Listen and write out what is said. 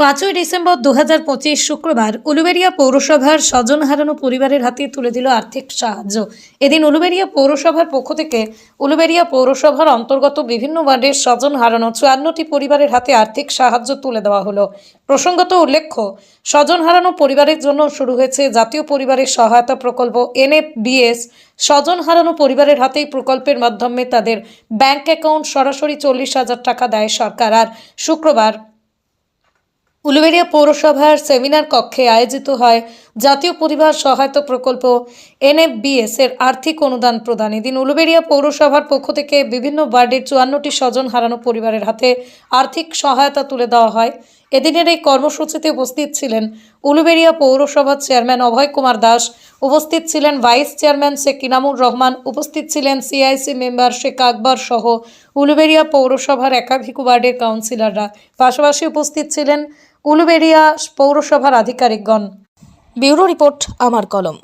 পাঁচই ডিসেম্বর দু হাজার পঁচিশ শুক্রবার উলুবেড়িয়া পৌরসভার স্বজন হারানো পরিবারের হাতে তুলে দিল আর্থিক সাহায্য। এদিন উলুবেড়িয়া পৌরসভার পক্ষ থেকে উলুবেড়িয়া পৌরসভার অন্তর্গত বিভিন্ন ওয়ার্ডের স্বজন হারানো চুয়ান্নটি পরিবারের হাতে আর্থিক সাহায্য তুলে দেওয়া হলো। প্রসঙ্গত উল্লেখ্য স্বজন হারানো পরিবারের জন্য শুরু হয়েছে জাতীয় পরিবারের সহায়তা প্রকল্প এনএফবিএস। স্বজন হারানো পরিবারের হাতেই প্রকল্পের মাধ্যমে তাদের ব্যাংক অ্যাকাউন্ট সরাসরি চল্লিশ হাজার টাকা দেয় সরকার। আর শুক্রবার উলুবেড়িয়া পৌরসভার সেমিনার কক্ষে আয়োজিত হয় জাতীয় পরিবার সহায়তা প্রকল্প এনএফবিএস এর আর্থিক অনুদান প্রদান। এদিন উলুবেড়িয়া পৌরসভার পক্ষ থেকে বিভিন্ন ওয়ার্ডের চুয়ান্নটি স্বজন হারানো পরিবারের হাতে আর্থিক সহায়তা তুলে দেওয়া হয়। এদিনের এই কর্মসূচিতে উপস্থিত ছিলেন উলুবেড়িয়া পৌরসভার চেয়ারম্যান অভয় কুমার দাস, উপস্থিত ছিলেন ভাইস চেয়ারম্যান শেখ ইনামুর রহমান, উপস্থিত ছিলেন সিআইসি মেম্বার শেখ আকবর সহ উলুবেড়িয়া পৌরসভার একাধিক ওয়ার্ডের কাউন্সিলররা। পাশাপাশি উপস্থিত ছিলেন উলুবেড়িয়া পৌরসভার আধিকারিকগণ। ব্যুরো রিপোর্ট আমার কলম।